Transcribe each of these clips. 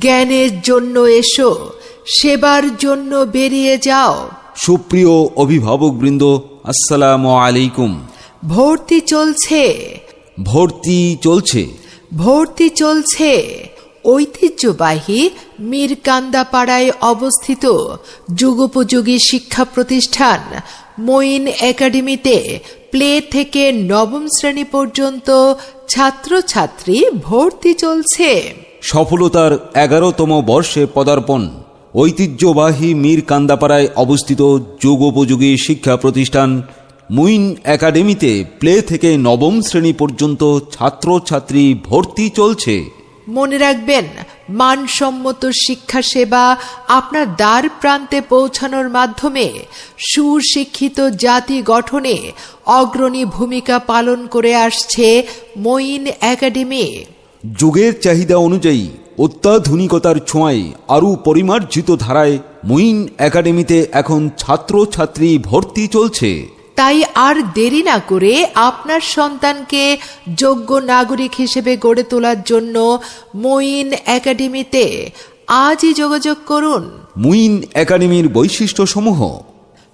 জ্ঞানের জন্য এসো সেবার জন্য বেরিয়ে যাও। সুপ্রিয় অভিভাবকবৃন্দ আসসালামু আলাইকুম। ভর্তি চলছে। ভর্তি চলছে। ভর্তি চলছে। ঐতিহ্যবাহী মীরকান্দাপাড়ায় অবস্থিত যুগোপযোগী শিক্ষা প্রতিষ্ঠান মইন একাডেমিতে প্লে থেকে নবম শ্রেণি পর্যন্ত ছাত্রছাত্রী ভর্তি চলছে। সফলতার এগারোতম বর্ষে পদার্পণ। ঐতিহ্যবাহী মীর কান্দাপাড়ায় অবস্থিত যুগোপযোগী শিক্ষা প্রতিষ্ঠান মুইন একাডেমিতে প্লে থেকে নবম শ্রেণি পর্যন্ত ছাত্রছাত্রী ভর্তি চলছে। মনে রাখবেন, মানসম্মত শিক্ষা সেবা আপনার দ্বার প্রান্তে পৌঁছানোর মাধ্যমে সুশিক্ষিত জাতি গঠনে অগ্রণী ভূমিকা পালন করে আসছে মঈন একাডেমি। যুগের চাহিদা অনুযায়ী অত্যাধুনিকতার ছোঁয়ায় আরও পরিমার্জিত ধারায় মুইন একাডেমিতে এখন ছাত্রছাত্রী ভর্তি চলছে। তাই আর দেরি না করে আপনার সন্তানকে যোগ্য নাগরিক হিসেবে গড়ে তোলার জন্য মঈন একাডেমিতে আজই যোগাযোগ করুন। মুইন একাডেমির বৈশিষ্ট্যসমূহ।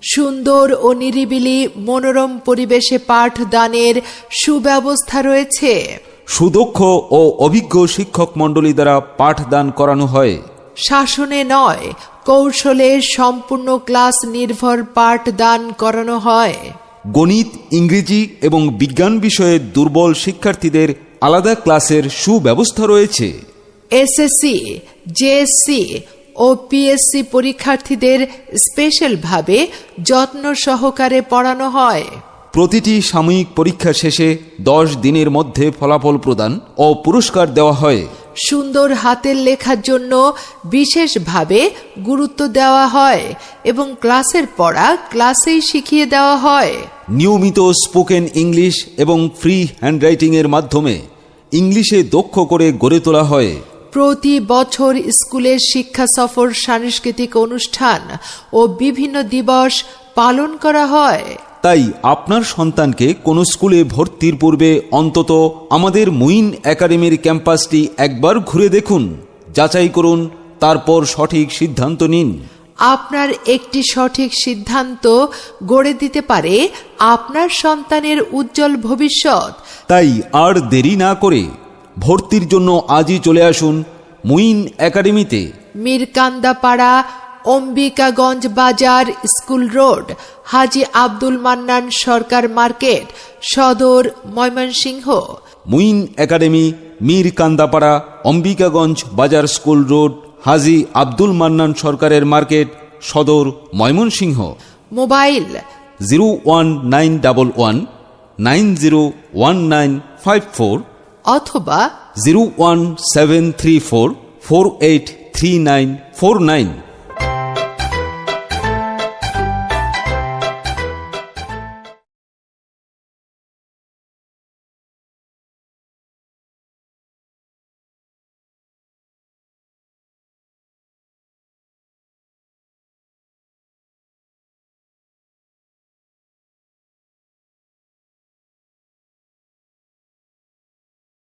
সুন্দর ও নিরিবিলি মনোরম পরিবেশে পাঠদানের সুব্যবস্থা রয়েছে। সুদক্ষ ও অভিজ্ঞ শিক্ষক মণ্ডলী দ্বারা পাঠদান করানো হয়। শাসনে নয় কৌশলে সম্পূর্ণ ক্লাস নির্ভর পাঠদান করানো হয়। গণিত ইংরেজি এবং বিজ্ঞান বিষয়ে দুর্বল শিক্ষার্থীদের আলাদা ক্লাসের সুব্যবস্থা রয়েছে। এসএসসি জেএসসি ও পিএসসি পরীক্ষার্থীদের স্পেশালভাবে যত্ন সহকারে পড়ানো হয়। প্রতিটি সাময়িক পরীক্ষা শেষে দশ দিনের মধ্যে ফলাফল প্রদান ও পুরস্কার দেওয়া হয়। সুন্দর হাতের লেখার জন্য বিশেষভাবে গুরুত্ব দেওয়া হয় এবং ক্লাসের পড়া ক্লাসেই শিখিয়ে দেওয়া হয়। নিয়মিত স্পোকেন ইংলিশ এবং ফ্রি হ্যান্ডরাইটিংয়ের মাধ্যমে ইংলিশে দক্ষ করে গড়ে তোলা হয়। প্রতি বছর স্কুলের শিক্ষা সফর সাংস্কৃতিক অনুষ্ঠান ও বিভিন্ন দিবস পালন করা হয়। তাই আপনার সন্তানকে কোনো স্কুলে ভর্তির পূর্বে অন্তত আমাদের মুইন একাডেমির ক্যাম্পাসটি একবার ঘুরে দেখুন যাচাই করুন তারপর সঠিক সিদ্ধান্ত নিন। আপনার একটি সঠিক সিদ্ধান্ত গড়ে দিতে পারে আপনার সন্তানের উজ্জ্বল ভবিষ্যৎ। তাই আর দেরি না করে ভর্তির জন্য আজই চলে আসুন মুইন একাডেমিতে। Mirkandapara Ambikaganj Bazar school road Haji Abdul Mannan Sarkar market Sadar Mymensingh. Muin academy Mir Kandapara Ambikaganj Bazar school road Haji Abdul Mannan সরকারের market Sadar Mymensingh. Mobile zero one nine double one nine zero one nine five four অথবা zero one seven three four four eight three nine four nine.